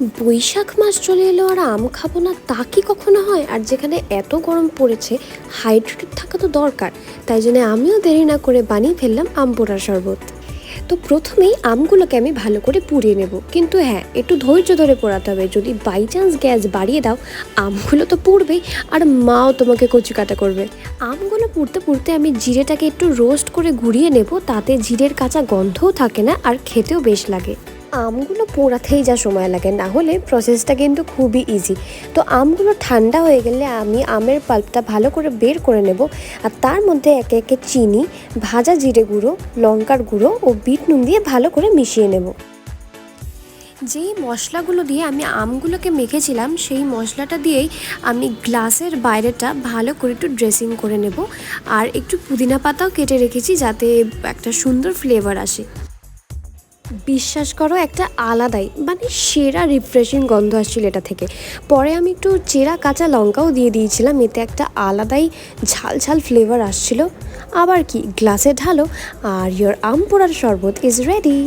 বৈশাখ মাস চলে এলো আর আম খাব না তা কি কখনো হয়? আর যেখানে এত গরম পড়েছে হাইড্রেটেড থাকা তো দরকার। তাই জন্য আমিও দেরি না করে বানিয়ে ফেললাম আম পোড়ার শরবত। তো প্রথমেই আমগুলোকে আমি ভালো করে পুড়িয়ে নেব। কিন্তু হ্যাঁ একটু ধৈর্য ধরে পোড়াতে হবে। যদি বাই চান্স গ্যাস বাড়িয়ে দাও, আমগুলো তো পুড়বেই। আর মাও তোমাকে কচু কাটা করবে। আমগুলো পুড়তে পুড়তে আমি জিরেটাকে একটু রোস্ট করে ঘুরিয়ে নেব। তাতে জিরের কাঁচা গন্ধও থাকে না আর খেতেও বেশ লাগে। আমগুলো পোড়াতেই যা সময় লাগে, না হলে প্রসেসটা কিন্তু খুবই ইজি তো আমগুলো ঠান্ডা হয়ে গেলে আমি আমের পাল্পটা ভালো করে বের করে নেব, আর তার মধ্যে একে একে চিনি, ভাজা জিরে গুঁড়ো, লঙ্কার গুঁড়ো ও বিট নুন দিয়ে ভালো করে মিশিয়ে নেব। যেই মশলাগুলো দিয়ে আমি আমগুলোকে মেখেছিলাম, সেই মশলাটা দিয়েই আমি গ্লাসের বাইরেটা ভালো করে একটু ড্রেসিং করে নেব, আর একটু পুদিনা পাতাও কেটে রেখেছি যাতে একটা সুন্দর ফ্লেভার আসে। বিশ্বাস করো, একটা আলাদাই মানে সেরা রিফ্রেশিং গন্ধ আসছিল এটা থেকে। পরে আমি একটু চেরা কাঁচা লঙ্কাও দিয়ে দিয়েছিলাম, এতে একটা আলাদাই ঝাল ঝাল ফ্লেভার আসছিল। আবার কি গ্লাসে ঢালো, আর ইয়োর আম পোড়ার শরবত ইজ রেডি